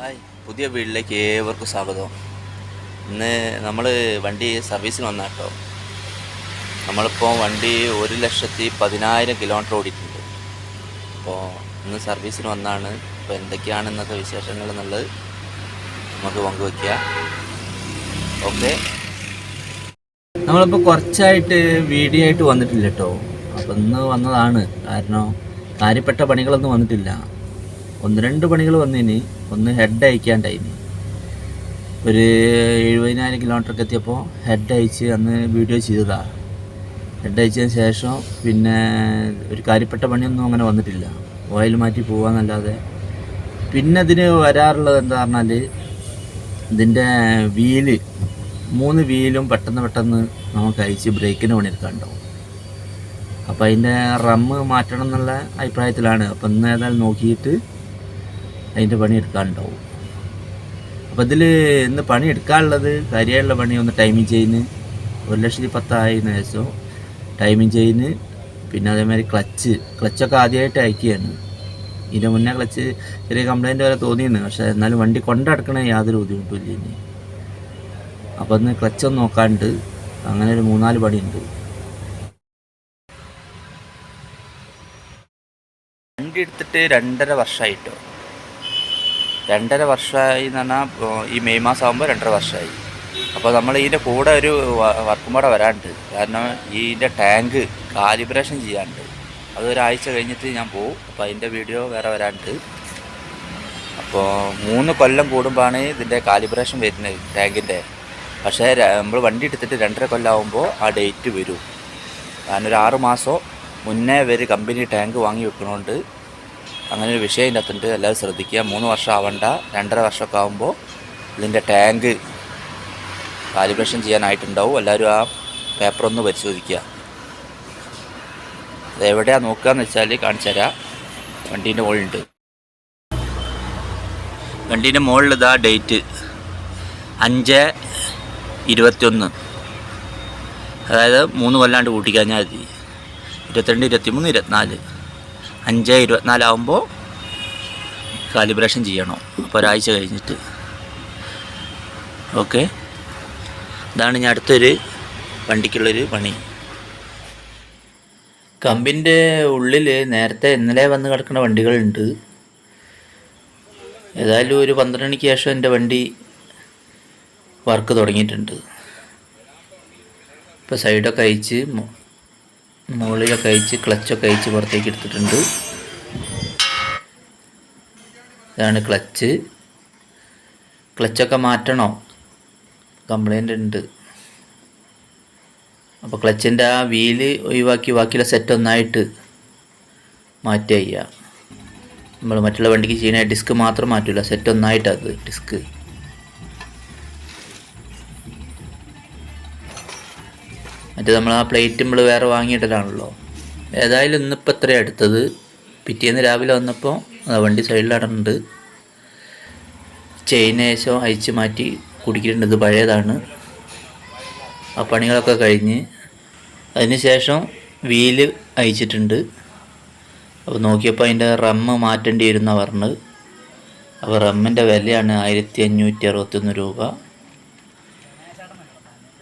Hi. പുതിയ വീട്ടിലേക്ക് ഏവർക്കും സ്വാഗതം. ഇന്ന് നമ്മൾ വണ്ടി സർവീസിന് വന്ന കേട്ടോ നമ്മളിപ്പോൾ വണ്ടി ഒരു ലക്ഷത്തി പതിനായിരം കിലോമീറ്റർ ഓടിയിട്ടുണ്ട്. അപ്പോൾ ഇന്ന് സർവീസിന് വന്നാണ്. അപ്പോൾ എന്തൊക്കെയാണ് ഇന്നത്തെ വിശേഷങ്ങൾ എന്നുള്ളത് നമുക്ക് പങ്കുവയ്ക്കുക ഓക്കെ. നമ്മളിപ്പോൾ കുറച്ചായിട്ട് വീഡിയോ ആയിട്ട് വന്നിട്ടില്ല കേട്ടോ. അപ്പോൾ ഇന്ന് വന്നതാണ്. കാരണം കാര്യപ്പെട്ട പണികളൊന്നും വന്നിട്ടില്ല. ഒന്ന് രണ്ട് പണികൾ വന്നതിന് ഒന്ന് ഹെഡ് അയക്കാണ്ടായിന്. ഒരു എഴുപതിനായിരം കിലോമീറ്ററൊക്കെ എത്തിയപ്പോൾ ഹെഡ് അയച്ച് അന്ന് വീഡിയോ ചെയ്തതാണ് ഹെഡ് അയച്ചതിന് ശേഷം പിന്നെ ഒരു കാര്യപ്പെട്ട പണിയൊന്നും അങ്ങനെ വന്നിട്ടില്ല. ഓയിൽ മാറ്റി പോകാന്നല്ലാതെ പിന്നെ അതിന് വരാറുള്ളത് എന്താ പറഞ്ഞാൽ ഇതിന്റെ വീൽ മൂന്ന് വീലും പെട്ടെന്ന് പെട്ടെന്ന് നമുക്ക് അയച്ച് ബ്രേക്കിന് പണിയെടുക്കാനുണ്ടാവും. അപ്പോൾ അതിന്റെ റമ്മ് മാറ്റണം എന്നുള്ള അഭിപ്രായത്തിലാണ്. അപ്പം ഇന്ന് ഏതായാലും നോക്കിയിട്ട് അതിന്റെ പണി എടുക്കാനുണ്ടാവും അപ്പോൾ ഇതിൽ ഇന്ന് പണി എടുക്കാനുള്ളത് കാര്യമായുള്ള പണി ഒന്ന് ടൈമിങ് ചെയിന് ഒരു ലക്ഷത്തി പത്തായതിനു ശേഷം ടൈമിങ് ചെയിന് പിന്നെ അതേമാതിരി ക്ലച്ച് ക്ലച്ചൊക്കെ ആദ്യമായിട്ട് അയക്കുകയാണ്. ഇതിന്റെ മുന്നേ ക്ലച്ച് ചെറിയ കംപ്ലൈന്റ് വരെ തോന്നിയിരുന്നു. പക്ഷേ എന്നാലും വണ്ടി കൊണ്ടടക്കണേ യാതൊരു ബുദ്ധിമുട്ടില്ല ഇനി അപ്പോൾ ഒന്ന് നോക്കാണ്ട് അങ്ങനെ ഒരു മൂന്നാൽ പണിയുണ്ട്. വണ്ടി എടുത്തിട്ട് രണ്ടര വർഷമായിട്ടോ? രണ്ടര വർഷമായി എന്ന് പറഞ്ഞാൽ ഈ മെയ് മാസം ആകുമ്പോൾ രണ്ടര വർഷമായി. അപ്പോൾ നമ്മൾ ഇതിന്റെ കൂടെ ഒരു വർക്കും കൂടെ വരാനുണ്ട് കാരണം ഇതിന്റെ ടാങ്ക് കാലിബ്രേഷൻ ചെയ്യാനുണ്ട് അത് ഒരാഴ്ച കഴിഞ്ഞിട്ട് ഞാൻ പോകും അപ്പോൾ അതിന്റെ വീഡിയോ വേറെ വരാനുണ്ട് അപ്പോൾ മൂന്ന് കൊല്ലം കൂടുമ്പോഴാണ് ഇതിന്റെ കാലിബ്രേഷൻ വരുന്നത് ടാങ്കിന്റെ പക്ഷേ നമ്മൾ വണ്ടി എടുത്തിട്ട് രണ്ടര കൊല്ലമാകുമ്പോൾ ആ ഡേറ്റ് വരും. കാരണം ഒരു ആറ് മാസം മുന്നേ ഇവർ കമ്പനി ടാങ്ക് വാങ്ങി വെക്കണോണ്ട് അങ്ങനെ ഒരു വിഷയം ഇതിന്റെ അകത്തുണ്ട് എല്ലാവരും ശ്രദ്ധിക്കുക. മൂന്ന് വർഷം ആവണ്ട. രണ്ടര വർഷമൊക്കെ ആകുമ്പോൾ ഇതിന്റെ ടാങ്ക് കാലിബ്രേഷൻ ചെയ്യാനായിട്ടുണ്ടാവും. എല്ലാവരും ആ പേപ്പർ ഒന്ന് പരിശോധിക്കുക. അത് എവിടെയാണ് നോക്കുകയെന്ന് വെച്ചാൽ കാണിച്ചു തരാം. വണ്ടീന്റെ മുകളിലുണ്ട്. വണ്ടീന്റെ മുകളിൽ ഇതാ ഡേറ്റ്. അഞ്ച് ഇരുപത്തിയൊന്ന്. അതായത് മൂന്ന് കൊല്ലാണ്ട് കൂട്ടിക്കഴിഞ്ഞാൽ മതി. ഇരുപത്തിരണ്ട് ഇരുപത്തിമൂന്ന് ഇരുപത്തിനാല്. അഞ്ച് ഇരുപത്തിനാലാവുമ്പോൾ കാലിബ്രേഷൻ ചെയ്യണം. അപ്പോൾ ഒരാഴ്ച കഴിഞ്ഞിട്ട്. ഓക്കെ ഇതാണ് ഞാൻ അടുത്തൊരു വണ്ടിക്കുള്ളൊരു പണി. കമ്പിന്റെ ഉള്ളിൽ നേരത്തെ ഇന്നലെ വന്ന് കിടക്കുന്ന വണ്ടികളുണ്ട്. ഏതായാലും ഒരു പന്ത്രണ്ട് മണിക്ക് ശേഷം എന്റെ വണ്ടി വർക്ക് തുടങ്ങിയിട്ടുണ്ട്. ഇപ്പോൾ സൈഡൊക്കെ അയച്ച് മുകളിലൊക്കെ അയച്ച് ക്ലച്ചൊക്കെ അയച്ച് പുറത്തേക്ക് എടുത്തിട്ടുണ്ട്. ഇതാണ് ക്ലച്ച്. ക്ലച്ചൊക്കെ മാറ്റണോ? കംപ്ലൈന്റ് ഉണ്ട്. അപ്പോൾ ക്ലച്ചിന്റെ ആ വീൽ ഒഴിവാക്കി ബാക്കിയുള്ള സെറ്റ് ഒന്നായിട്ട് മാറ്റുക നമ്മൾ മറ്റുള്ള വണ്ടിക്ക് ചെയ്യുന്ന ഡിസ്ക് മാത്രം മാറ്റില്ല സെറ്റ് ഒന്നായിട്ടത് ഡിസ്ക്. മറ്റേ നമ്മൾ ആ പ്ലേറ്റ് നമ്മൾ വേറെ വാങ്ങിയിട്ടതാണല്ലോ. ഏതായാലും ഇന്നിപ്പോൾ എത്രയാണ് എടുത്തത് പിറ്റേന്ന് രാവിലെ വന്നപ്പോൾ വണ്ടി സൈഡിലടണ്ട് ചെയിൻ ശേഷം അയച്ച് മാറ്റി കുടിക്കുന്നുണ്ട് ഇത് പഴയതാണ്. ആ പണികളൊക്കെ കഴിഞ്ഞ് അതിനുശേഷം വീൽ അയച്ചിട്ടുണ്ട് അപ്പോൾ നോക്കിയപ്പോൾ അതിന്റെ റമ്മ് മാറ്റേണ്ടി വരുന്ന പറഞ്ഞത് അപ്പോൾ റമ്മിന്റെ വിലയാണ് ആയിരത്തി അഞ്ഞൂറ്റി അറുപത്തൊന്ന് രൂപ.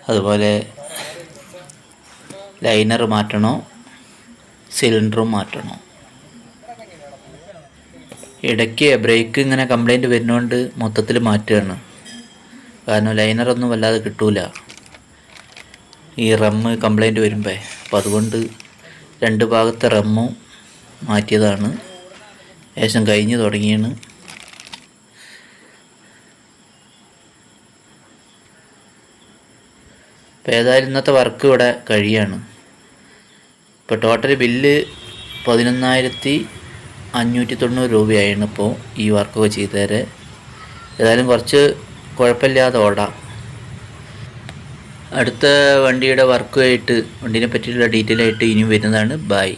അതുപോലെ ലൈനർ മാറ്റണോ? സിലിണ്ടറും മാറ്റണോ? ഇടയ്ക്ക് ബ്രേക്ക് ഇങ്ങനെ കംപ്ലൈന്റ് വരുന്നതുകൊണ്ട് മൊത്തത്തിൽ മാറ്റുകയാണ് കാരണം ലൈനറൊന്നും വല്ലാതെ കിട്ടൂല. ഈ റമ്മ് കംപ്ലൈന്റ് വരുമ്പേ. അപ്പോൾ അതുകൊണ്ട് രണ്ട് ഭാഗത്തെ റമ്മും മാറ്റിയതാണ്. ഏകദേശം കഴിഞ്ഞ് തുടങ്ങിയാണ്. അപ്പോൾ ഏതായാലും ഇന്നത്തെ വർക്ക് ഇവിടെ കഴിയാണ്. ഇപ്പോൾ ടോട്ടൽ ബില്ല് പതിനൊന്നായിരത്തി അഞ്ഞൂറ്റി തൊണ്ണൂറ് രൂപയായിരുന്നു ഇപ്പോൾ ഈ വർക്കൊക്കെ ചെയ്തേരെ. ഏതായാലും കുറച്ച് കുഴപ്പമില്ലാതെ ഓടാം. അടുത്ത വണ്ടിയുടെ വർക്കുമായിട്ട് വണ്ടീനെ പറ്റിയുള്ള ഡീറ്റെയിൽ ആയിട്ട് ഇനിയും വരുന്നതാണ്. ബായ്